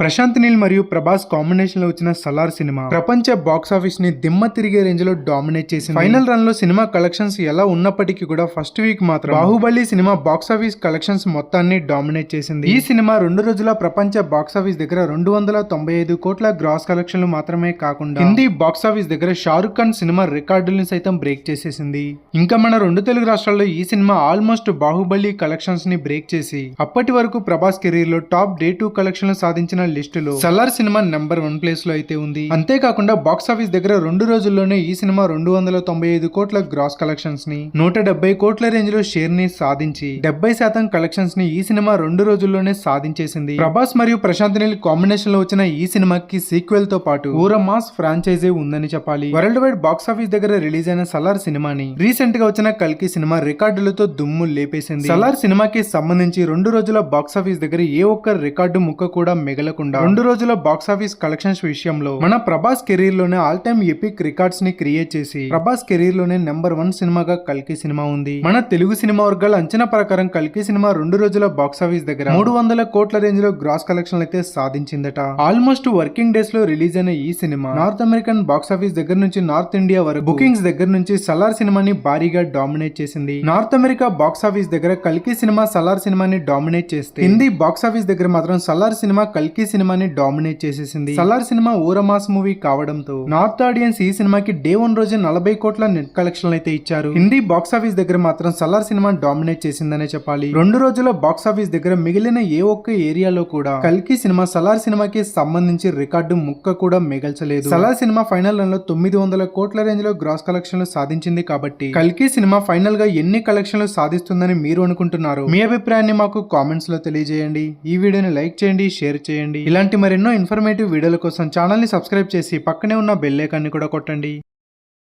ప్రశాంత్ నీల్ మరియు ప్రభాస్ కాంబినేషన్లో వచ్చిన సలార్ సినిమా. ప్రపంచ బాక్స్ ఆఫీస్ని దిమ్మ తిరిగే రేంజ్లో డామినేట్ చేసింది. ఫైనల్ రన్లో సినిమా కలెక్షన్స్ ఎలా ఉన్నప్పటికీ కూడా ఫస్ట్ వీక్ మాత్రం Baahubali cinema box office collections మొత్తాన్ని డామినేట్ చేసింది. ఈ సినిమా రెండు రోజుల ప్రపంచ బాక్స్ ఆఫీస్ దగ్గర రెండు వందల తొంభై ఐదు కోట్ల గ్రాస్ కలెక్షన్లు మాత్రమే కాకుండా హిందీ బాక్స్ ఆఫీస్ దగ్గర షారుఖ్ ఖాన్ సినిమా రికార్డుల్ని సైతం బ్రేక్ చేసేసింది. ఇంకా మన రెండు తెలుగు రాష్ట్రాల్లో ఈ సినిమా ఆల్మోస్ట్ బాహుబలి కలెక్షన్స్ని బ్రేక్ చేసి అప్పటి వరకు ప్రభాస్ కెరీర్లో టాప్ డే టూ కలెక్షన్లు సాధించిన లిస్టులో. సలార్ సినిమా నెంబర్ వన్ ప్లేస్లో అయితే ఉంది. అంతేకాకుండా బాక్స్ ఆఫీస్ దగ్గర రెండు రోజుల్లోనే ఈ సినిమా రెండు వందల తొంభై ఐదు కోట్ల గ్రాస్ కలెక్షన్స్ని నూట డెబ్బై కోట్ల రేంజ్లో షేర్ని సాధించి డెబ్బై శాతం కలెక్షన్స్ని ఈ సినిమా రెండు రోజుల్లోనే సాధించేసింది. ప్రభాస్ మరియు ప్రశాంత్ నీల్ కాంబినేషన్లో వచ్చిన ఈ సినిమాకి సీక్వెల్తో పాటు ఊర మాస్ ఫ్రాంచైజీ ఉందని చెప్పాలి. వరల్డ్ వైడ్ బాక్స్ ఆఫీస్ దగ్గర రిలీజ్ అయిన సలార్ సినిమాని రీసెంట్గా వచ్చిన కల్కి సినిమా రికార్డులతో దుమ్ము లేపేసింది. సలార్ సినిమాకి సంబంధించి రెండు రోజుల బాక్స్ ఆఫీస్ దగ్గర ఏ ఒక్క రికార్డు ముక్క కూడా మిగలకు కాకుండా రెండు రోజుల బాక్స్ ఆఫీస్ కలెక్షన్స్ విషయంలో మన ప్రభాస్ కెరీర్లోనే ఆల్ టైమ్ ఎపిక్ రికార్డ్స్ని క్రియేట్ చేసి ప్రభాస్ కెరీర్లోనే నెంబర్ వన్ సినిమాగా కల్కి సినిమా ఉంది. మన తెలుగు సినిమా వర్గాల అంచనా ప్రకారం కల్కి సినిమా రెండు రోజుల బాక్స్ ఆఫీస్ దగ్గర మూడు వందల కోట్ల రేంజ్లో గ్రాస్ కలెక్షన్ అయితే సాధించిందట. ఆల్మోస్ట్ వర్కింగ్ డేస్లో రిలీజ్ అయిన ఈ సినిమా నార్త్ అమెరికన్ బాక్స్ ఆఫీస్ దగ్గర నుంచి నార్త్ ఇండియా వరకు బుకింగ్స్ దగ్గర నుంచి సలార్ సినిమాని భారీగా డామినేట్ చేసింది. నార్త్ అమెరికా బాక్స్ ఆఫీస్ దగ్గర కల్కి సినిమా సలార్ సినిమాని డామినేట్ చేస్తే హిందీ బాక్స్ ఆఫీస్ దగ్గర మాత్రం సలార్ సినిమా కల్కి సినిమాని డామినేట్ చేసేసింది. సలార్ సినిమా ఊరమాస్ మూవీ కావడంతో నార్త్ ఆడియన్స్ ఈ సినిమాకి డే వన్ రోజే నలభై కోట్ల నెట్ కలెక్షన్ అయితే ఇచ్చారు. హిందీ బాక్స్ ఆఫీస్ దగ్గర మాత్రం సలార్ సినిమా డామినేట్ చేసిందనే చెప్పాలి. రెండు రోజుల బాక్స్ ఆఫీస్ దగ్గర మిగిలిన ఏ ఒక్క ఏరియాలో కూడా కల్కి సినిమా సలార్ సినిమాకి సంబంధించి రికార్డు ముక్క కూడా మిగల్చలేదు. సలార్ సినిమా ఫైనల్ రన్లో తొమ్మిది వందల కోట్ల రేంజ్లో గ్రాస్ కలెక్షన్లు సాధించింది కాబట్టి కల్కి సినిమా ఫైనల్గా ఎన్ని కలెక్షన్లు సాధిస్తుందని మీరు అనుకుంటున్నారు? మీ అభిప్రాయాన్ని మాకు కామెంట్స్లో తెలియజేయండి. ఈ వీడియోని లైక్ చేయండి షేర్ చేయండి. ఇలాంటి మరెన్నో ఇన్ఫర్మేటివ్ వీడియోల కోసం ఛానల్ని సబ్స్క్రైబ్ చేసి పక్కనే ఉన్న బెల్ ఐకాన్ని కూడా కొట్టండి.